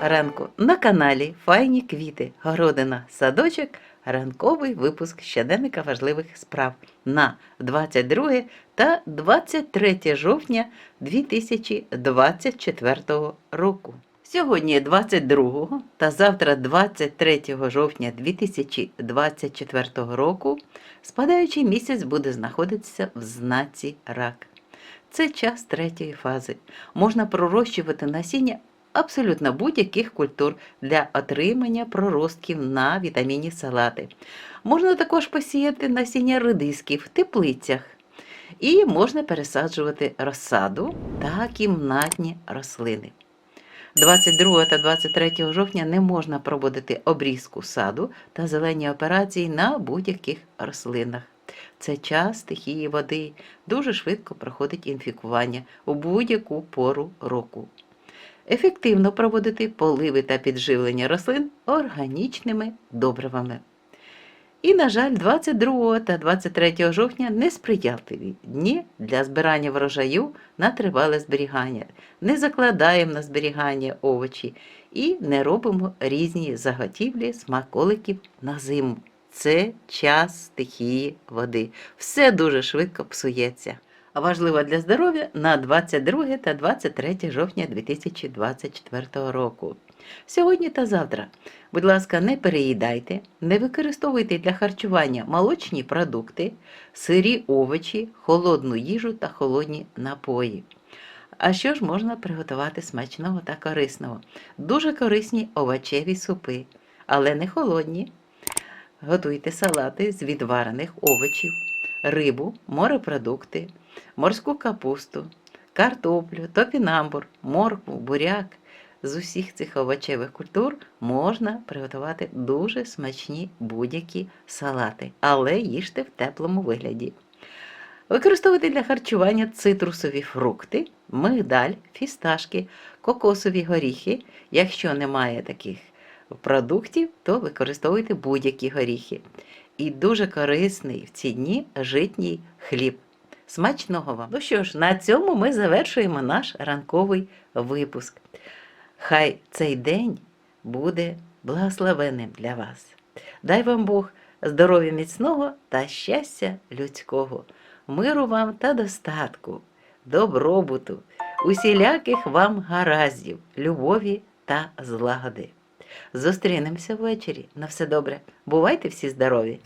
ранку на каналі Файні квіти, городина, садочок, ранковий випуск щоденника важливих справ на 22 та 23 жовтня 2024 року. Сьогодні 22 та завтра 23 жовтня 2024 року спадаючий місяць буде знаходитися в знаці рак. Це час третьої фази. Можна пророщувати насіння абсолютно будь-яких культур для отримання проростків на вітамінні салати. Можна також посіяти насіння редисків в теплицях. І можна пересаджувати розсаду та кімнатні рослини. 22 та 23 жовтня не можна проводити обрізку саду та зелені операції на будь-яких рослинах. Це час стихії води, дуже швидко проходить інфікування у будь-яку пору року. Ефективно проводити поливи та підживлення рослин органічними добривами. І, на жаль, 22 та 23 жовтня несприятливі дні для збирання врожаю на тривале зберігання. Не закладаємо на зберігання овочі і не робимо різні заготівлі смаколиків на зиму. Це час стихії води. Все дуже швидко псується. А важливо для здоров'я на 22 та 23 жовтня 2024 року. Сьогодні та завтра, будь ласка, не переїдайте, не використовуйте для харчування молочні продукти, сирі овочі, холодну їжу та холодні напої. А що ж можна приготувати смачного та корисного? Дуже корисні овочеві супи, але не холодні. Готуйте салати з відварених овочів, рибу, морепродукти, морську капусту, картоплю, топінамбур, моркву, буряк. З усіх цих овочевих культур можна приготувати дуже смачні будь-які салати, але їжте в теплому вигляді. Використовуйте для харчування цитрусові фрукти, мигдаль, фісташки, кокосові горіхи. Якщо немає таких продуктів, то використовуйте будь-які горіхи. І дуже корисний в ці дні житній хліб. Смачного вам! Ну що ж, на цьому ми завершуємо наш ранковий випуск. Хай цей день буде благословенним для вас. Дай вам Бог здоров'я міцного та щастя людського, миру вам та достатку, добробуту, усіляких вам гараздів, любові та злагоди. Зустрінемося ввечері. На все добре. Бувайте всі здорові!